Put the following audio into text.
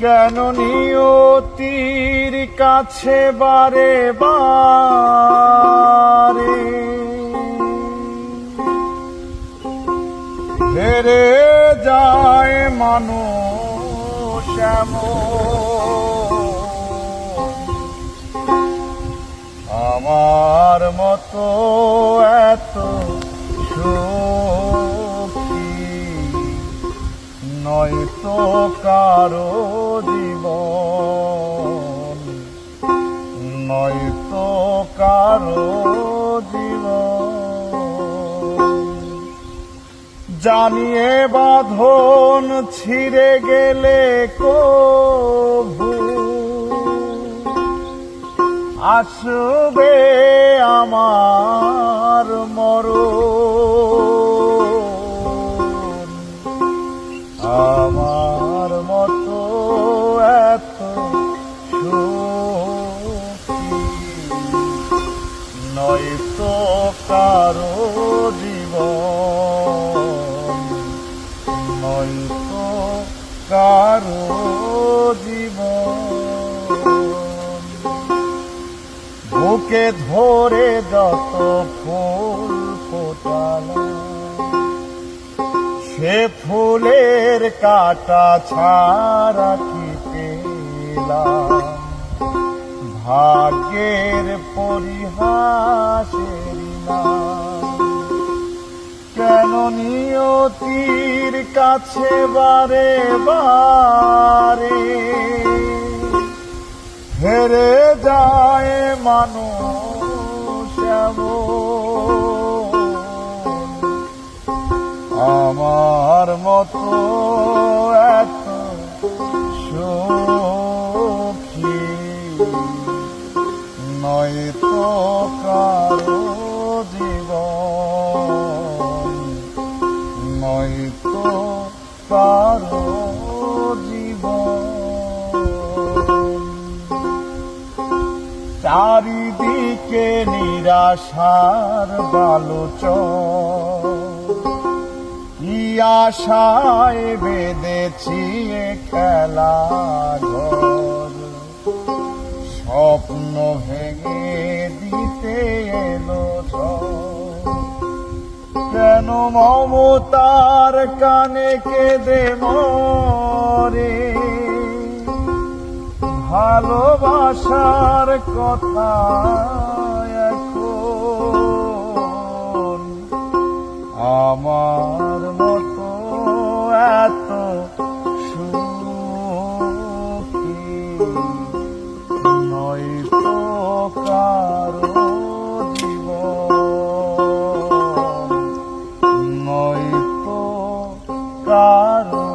কেন নিয়তির কাছে বারে বারে হেরে যায় মানুষ। আমার মতো এত নয়তো কারও জীবন নয়তো কারও জীবন। জানিয়ে বাঁধন ছিঁড়ে গেলে কভু আসবে আমার মরণ। নয়তো কারও জীবন। নয়তো কারও জীবন। বুকে ধরে যত ফুল ফোটালাম সে ফুলের কাটা ছাড়া কি পেলাম? ভাগ্যের পরিহাসের কেন নিয়তির কাছে বারে বারে? হেরে যায় মানুষ। আমার মতো এত সুখী। নয়তো কারও জীবন। নয়তো কারও জীবন। চারিদিকে নিরাশার বালোচন কি আশায় বেঁধেছি খেলা স্বপ্ন ভেঙে দিতে এলো। কেন মমতার কানে কেঁদে মরে ভালোবাসার কথা এখন আমার জীবন নয়তো কারও